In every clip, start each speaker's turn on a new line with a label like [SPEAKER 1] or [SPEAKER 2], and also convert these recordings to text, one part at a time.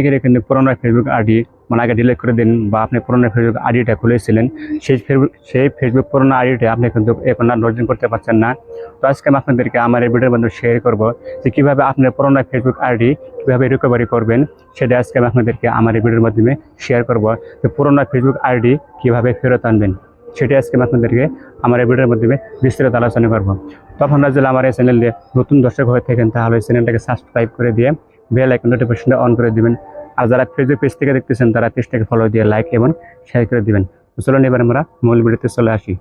[SPEAKER 1] অনেকেরই কিন্তু পুরোনো ফেসবুক আইডি মানে আগে ডিলিট করে দিন বা আপনি পুরোনো ফেসবুক আইডিটা খুলেছিলেন, সেই ফেসবুক সেই ফেসবুক পুরোনো আইডিটা আপনি কিন্তু এখন আর লজিন করতে পারছেন না। তো আজকে আমি আপনাদেরকে আমার এই ভিডিওর মধ্যে শেয়ার করব যে কীভাবে আপনার পুরোনো ফেসবুক আইডি কীভাবে রিকভারি করবেন, সেটা আজকে আমি আপনাদেরকে আমার এই ভিডিওর মাধ্যমে শেয়ার করব যে পুরোনো ফেসবুক আইডি কীভাবে ফেরত আনবেন, সেটা আজকে আপনাদেরকে আমার এই ভিডিওর মাধ্যমে বিস্তারিত আলোচনা করব। তো আপনারা যদি আমার এই চ্যানেলে নতুন দর্শক হয়ে থাকেন, তাহলে চ্যানেলটাকে সাবস্ক্রাইব করে দিয়ে বেল আইকন নোটিফিকেশনটা অন করে দিবেন। আর যারা ফেসবুক পেজ থেকে দেখতেছেন, তারা পেজটাকে ফলো দিয়ে লাইক এবং শেয়ার করে দিবেন। চলুন এবার আমরা মূল ভিডিওতে চলে আসি।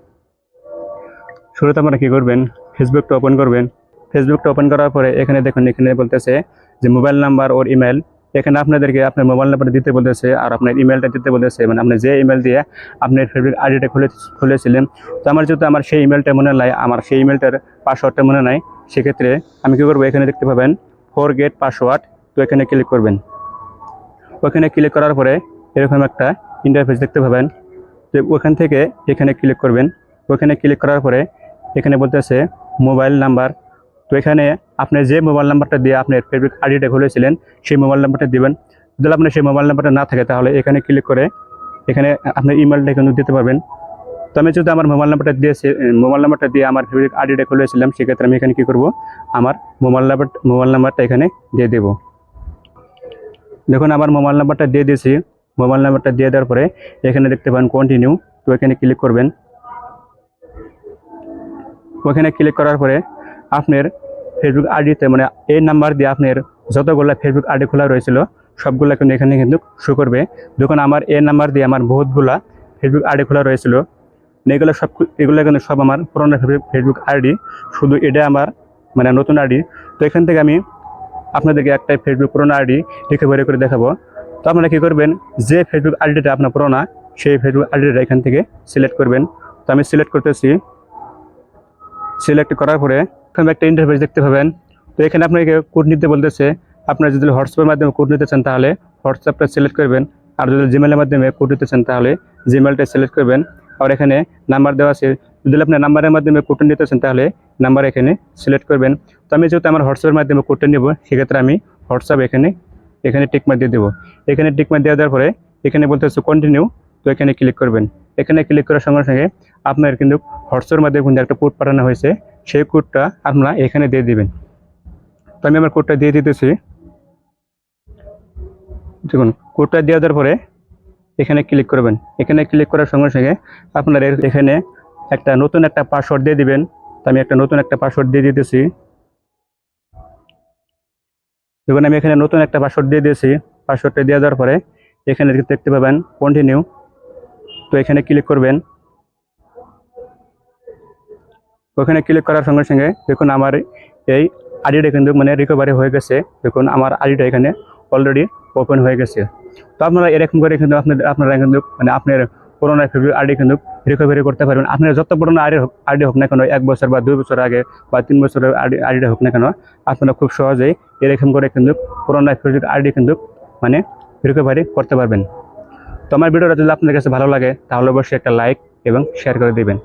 [SPEAKER 1] শুরুতে আপনারা কী করবেন? ফেসবুকটা ওপেন করবেন। ফেসবুকটা ওপেন করার পরে এখানে দেখুন, এখানে বলতেছে যে মোবাইল নাম্বার ওর ইমেল এখানে আপনাদেরকে আপনার মোবাইল নাম্বার দিতে বলতেছে আর আপনার ইমেলটা দিতে বলতেছে। মানে আপনি যে ইমেল দিয়ে আপনার ফেসবুক আইডিটা খুলে খুলেছিলেন, তো আমার যেহেতু আমার সেই ইমেলটা মনে নাই, আমার সেই ইমেলটার পাসওয়ার্ডটা মনে নাই, সেক্ষেত্রে আমি কী করব? এখানে দেখতে পাবেন ফোর গেট পাসওয়ার্ড তো এখানে ক্লিক করবেন। ওখানে ক্লিক করার পরে এরকম একটা ইন্টারফেস দেখতে পাবেন। তো ওখান থেকে এখানে ক্লিক করবেন। ওখানে ক্লিক করার পরে এখানে বলতেছে মোবাইল নাম্বার তো এখানে আপনি যে মোবাইল নাম্বারটা দিয়ে আপনার ফেসবুক আইডিটা খুলেছিলেন, সেই মোবাইল নাম্বারটা দিবেন। যদি আপনার সেই মোবাইল নাম্বারটা না থাকে, তাহলে এখানে ক্লিক করে এখানে আপনার ইমেলটা কিন্তু দিতে পারবেন। তো আমি যদি আমার মোবাইল নাম্বারটা দিয়েছি মোবাইল নাম্বারটা দিয়ে আমার ফেসবুক আইডিটা খুলেছিলাম, সেক্ষেত্রে আমি এখানে কী করব? আমার মোবাইল নাম্বার মোবাইল নাম্বারটা এখানে দিয়ে দেবো। দেখুন, আমার মোবাইল নাম্বারটা দিয়ে দিয়েছি। মোবাইল নাম্বারটা দিয়ে দেওয়ার পরে এখানে দেখতে পান কন্টিনিউ তো এখানে ক্লিক করবেন। ওখানে ক্লিক করার পরে আপনার ফেসবুক আইডিতে মানে এই নাম্বার দিয়ে আপনার যতগুলো ফেসবুক আইডি খোলা রয়েছিল, সবগুলো কিন্তু এখানে কিন্তু শো করবে। যখন আমার এই নাম্বার দিয়ে আমার বহুতগুলা ফেসবুক আইডি খোলা রয়েছিল। এগুলো সব এগুলো কিন্তু সব আমার পুরোনো ফেসবুক আইডি শুধু এটা আমার মানে নতুন আইডি তো এখান থেকে আমি আপনাদেরকে একটা ফেসবুক পুরোনো আইডি রিকভারি করে দেখাবো। তো আপনারা কী করবেন, যে ফেসবুক আইডিটা আপনার পুরোনো, সেই ফেসবুক আইডিটা এখান থেকে সিলেক্ট করবেন। তো আমি সিলেক্ট করতেছি। সিলেক্ট করার পরে এখানে একটা ইন্টারফেস দেখতে পাবেন। তো এখানে আপনাকে কোড নিতে বলতেছে। আপনারা যদি হোয়াটসঅ্যাপের মাধ্যমে কোড নিতে চান তাহলে হোয়াটসঅ্যাপটা সিলেক্ট করবেন। আর যদি জিমেলের মাধ্যমে কোড নিতে চান তাহলে জিমেলটা সিলেক্ট করবেন। আর এখানে নাম্বার দেওয়া আছে যদি আপনার নাম্বারের মাধ্যমে কোড নিতে চান, তাহলে নাম্বার এখানে সিলেক্ট করবেন। তো আমি যেহেতু আমার হোয়াটসঅ্যাপের মাধ্যমে কোডটা নেব, সেক্ষেত্রে আমি হোয়াটসঅ্যাপ এখানে এখানে টিকমার দিয়ে দেবো। এখানে টিকমার দিয়ে দেওয়ার পরে এখানে বলতেছে কন্টিনিউ তো এখানে ক্লিক করবেন। এখানে ক্লিক করার সঙ্গে সঙ্গে আপনার কিন্তু হোয়াটসঅ্যাপের মাধ্যমে কিন্তু একটা কোড পাঠানো হয়েছে, সেই কোডটা আপনারা এখানে দিয়ে দিবেন। তো আমি আমার কোডটা দিয়ে দিতেছি। দেখুন কোডটা দেওয়া দেওয়ার পরে এখানে ক্লিক করবেন। এখানে ক্লিক করার সঙ্গে সঙ্গে আপনার এখানে একটা নতুন একটা পাসওয়ার্ড দিয়ে দিবেন। তো আমি একটা নতুন একটা পাসওয়ার্ড দিয়ে দিতেছি। দেখুন, আমি এখানে নতুন একটা পাসওয়ার্ড দিয়ে দিয়েছি। পাসওয়ার্ডটা দিয়ে দেওয়ার পরে এখানে দেখতে পাবেন কন্টিনিউ তো এখানে ক্লিক করবেন। ওখানে ক্লিক করার সঙ্গে সঙ্গে দেখুন, আমার এই আইডিটা কিন্তু মানে রিকভারি হয়ে গেছে। দেখুন, আমার আইডিটা এখানে অলরেডি ওপেন হয়ে গেছে। তো আপনারা এরকম করে কিন্তু আপনাদের আপনারা কিন্তু মানে আপনার পুরোনো ফেসবুক আইডি কিন্তু রিকভারি করতে পারবেন। আপনার যত পুরোনো আইডি হোক আইডি হোক না কেন, এক বছর বা দুই বছর আগে বা তিন বছরের আইডি আইডিটা হোক না কেন, আপনারা খুব সহজেই এরকম করে কিন্তু পুরোনো ফেসবুক আইডি কিন্তু মানে রিকভারি করতে পারবেন। তো আমার ভিডিওটা যদি আপনাদের কাছে ভালো লাগে, তাহলে অবশ্যই একটা লাইক এবং শেয়ার করে দিবেন।